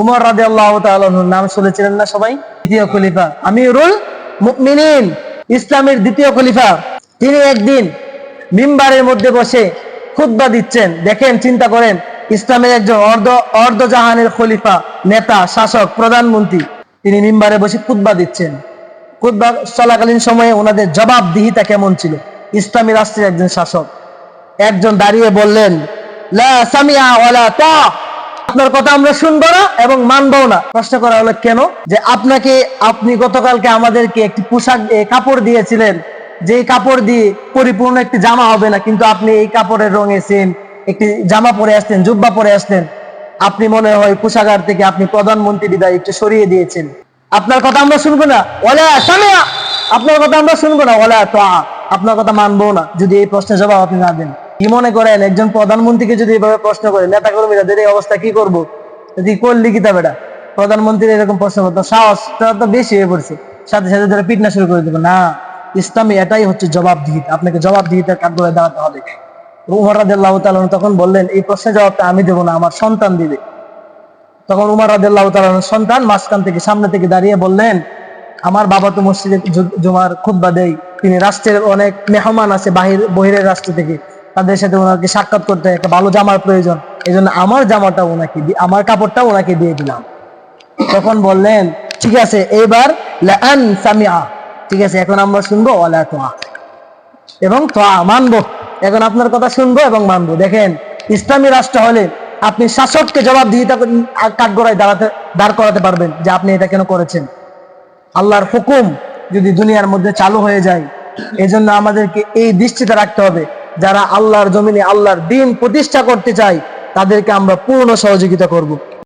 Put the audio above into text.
উমর রাদে আল্লাহ নাম শুনেছিলেন না সবাই? দ্বিতীয় খলিফা। আমিরুল মুমিনিন, ইসলামের দ্বিতীয় খলিফা। তিনি একদিন মিম্বারের মধ্যে বসে খুতবা দিচ্ছেন। দেখেন, চিন্তা করেন, ইসলামের একজন অর্ধ, অর্ধজাহানের খলিফা, নেতা, শাসক, প্রধানমন্ত্রী, তিনি মিম্বারে বসে খুতবা দিচ্ছেন। খুতবা চলাকালীন সময়ে ওনাদের জবাবদিহিতা কেমন ছিল? ইসলামী রাষ্ট্রের একজন শাসক একজন দাঁড়িয়ে বললেন, লা সামিয়া তা। আপনার কথা আমরা শুনব না এবং মানবো না। প্রশ্ন করা হলো কেন? যে আপনাকে আপনি গতকালকে আমাদেরকে একটি পোশাক কাপড় দিয়েছিলেন। যে কাপড় দিয়ে পরিপূর্ণ একটি জামা হবে না, কিন্তু আপনি এই কাপড়ের রঙে সেম একটি জামা পরে আসতেন জুব্বা পরে আসতেন আপনি মনে হয় পোশাকার থেকে আপনি প্রধানমন্ত্রী বিদায় একটু সরিয়ে দিয়েছেন। আপনার কথা আমরা শুনব না। আপনার কথা আমরা শুনব না। আপনার কথা মানবো না। যদি এই প্রশ্নের জবাব আপনি না দেন। কি মনে করেন? একজন প্রধানমন্ত্রীকে যদি এভাবে প্রশ্ন করে নেতা কর্মীদের এই অবস্থা কি করব? করলি কি তা বেটা? প্রধানমন্ত্রীর এরকম প্রশ্ন করতো সাহসটা তো বেশি হয়ে পড়ছে। সাথে সাথে ধরে পিটনা শুরু করে দেবো। না, ইসলামে এটাই হচ্ছে জবাবদিহিতা। আপনাকে জবাবদিহিতার কাঠগড়ায় দাঁড়াতে হবে। উমর রাদিয়াল্লাহু তাআলা তখন বললেন, এই প্রশ্নের জবাবটা আমি দেবো না, আমার সন্তান দিবে। তখন উমর রাদিয়াল্লাহু তাআলার সন্তান মাঝখান থেকে, সামনে থেকে দাঁড়িয়ে বললেন, আমার বাবা তো মসজিদে জুমার খুতবা দেয়। তিনি রাষ্ট্রের অনেক মেহমান আছে বাহির, বহিরের রাষ্ট্র থেকে। তাদের সাথে ওনাকে সাক্ষাৎ করতে একটা ভালো জামার প্রয়োজন। এই জন্য আমার জামাটা ওনাকে আমার কাপড়টা ওনাকে দিয়ে দিলাম। তখন বললেন, ঠিক আছে, এবার ঠিক আছে, এখন আমরা শুনব তোয়া। এবং তোয়া মানবো। এখন আপনার কথা শুনব এবং মানবো। দেখেন, ইসলামী রাষ্ট্র হলে আপনি শাসককে জবাবদিহিতা কাঠগড়ায় দাঁড়াতে, দাঁড় করাতে পারবেন যে আপনি এটা কেন করেছেন। আল্লাহর হুকুম যদি দুনিয়ার মধ্যে চালু হয়ে যায় এই জন্য আমাদেরকে এই দৃষ্টিতে রাখতে হবে। যারা আল্লাহর জমিনে আল্লাহর দিন প্রতিষ্ঠা করতে চায় তাদেরকে আমরা পূর্ণ সহযোগিতা করব।